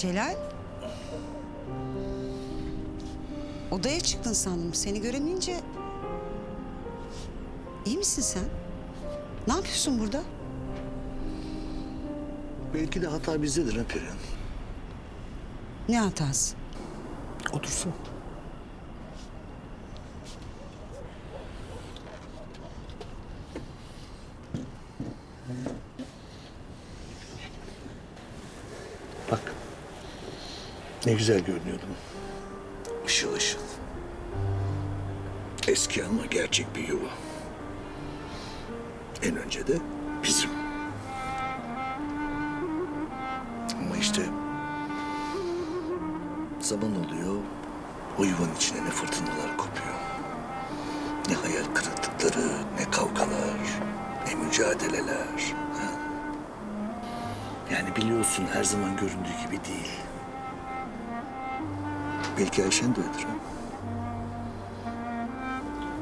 Celal. Odaya çıktın sandım. Seni göremeyince... İyi misin sen? Ne yapıyorsun burada? Belki de hata bizdedir ha Perihan. Ne hatası? Otursun. Bak. Ne güzel görünüyordum. Işıl ışıl. Eski ama gerçek bir yuva. En önce de bizim. Ama işte zaman oluyor. O yuvanın içine ne fırtınalar kopuyor. Ne hayal kırıklıkları, ne kavgalar, ne mücadeleler. Yani biliyorsun her zaman göründüğü gibi değil. Belki Ayşen de ha?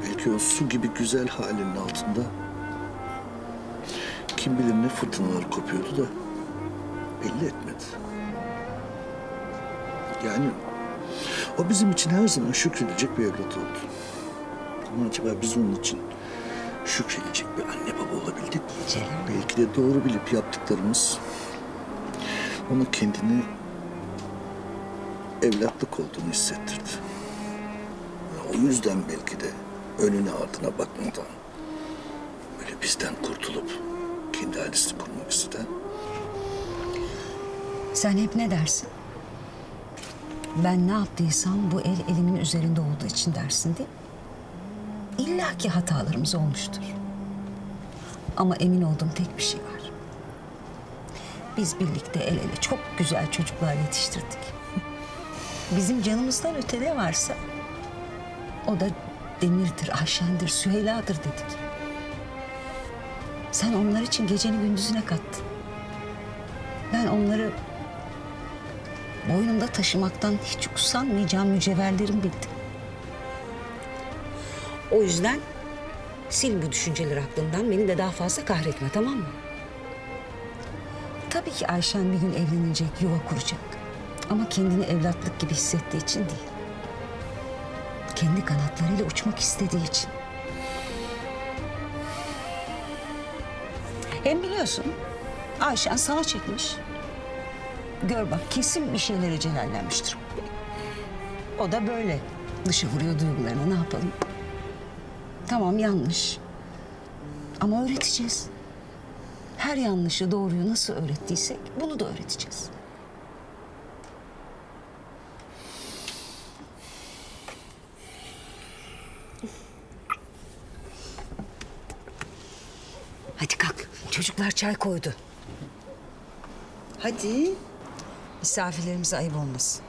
Belki o su gibi güzel halinin altında kim bilir ne fırtınalar kopuyordu da belli etmedi. Yani o bizim için her zaman şükredilecek bir evlat oldu. Ama acaba biz onun için şükredecek bir anne baba olabildik mi? Belki de doğru bilip yaptıklarımız ona kendini evlatlık olduğunu hissettirdi. O yüzden belki de önüne ardına bakmadan böyle bizden kurtulup kendi ailesini kurmak istedi. Sen hep ne dersin? Ben ne yaptıysam bu el elimin üzerinde olduğu için dersin değil mi? İlla ki hatalarımız olmuştur. Ama emin olduğum tek bir şey var. Biz birlikte el ele çok güzel çocuklar yetiştirdik. Bizim canımızdan öte ne varsa o da Demir'dir, Ayşen'dir, Süheyla'dır dedik. Sen onlar için geceni gündüzüne kattın. Ben onları boynumda taşımaktan hiç usanmayacağım mücevherlerim bildim. O yüzden sil bu düşünceleri aklından beni de daha fazla kahretme tamam mı? Tabii ki Ayşen bir gün evlenecek, yuva kuracak. Ama kendini evlatlık gibi hissettiği için değil. Kendi kanatlarıyla uçmak istediği için. Hem biliyorsun Ayşen sana çekmiş. Gör bak kesin bir şeylere celallenmiştir. O da böyle. Dışa vuruyor duygularını ne yapalım? Tamam yanlış. Ama öğreteceğiz. Her yanlışı doğruyu nasıl öğrettiysek bunu da öğreteceğiz. Hadi kalk. Çocuklar çay koydu. Hadi. Misafirlerimize ayıp olmasın.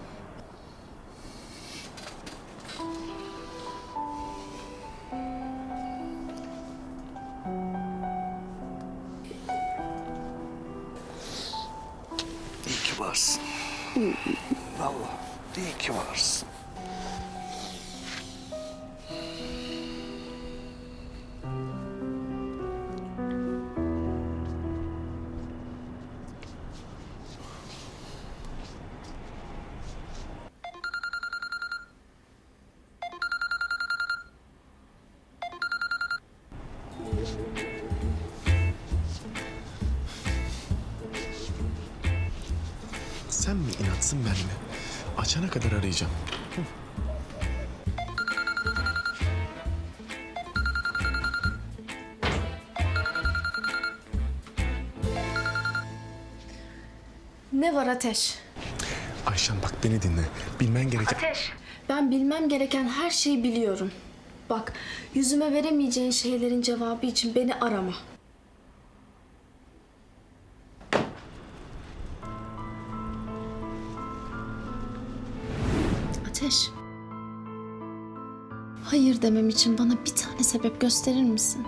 İyi ki varsın. Vallahi iyi ki varsın. Sen mi inatsın ben mi? Açana kadar arayacağım. Ne var Ateş? Ayşen bak beni dinle. Bilmen gereken... Ateş. Ben bilmem gereken her şeyi biliyorum. Bak, yüzüme veremeyeceğin şeylerin cevabı için beni arama. Ateş. Hayır demem için bana bir tane sebep gösterir misin?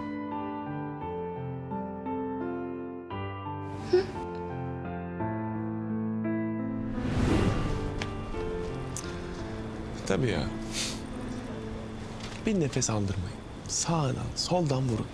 Tabii ya. Bir nefes aldırmayın. Sağdan, soldan vurun.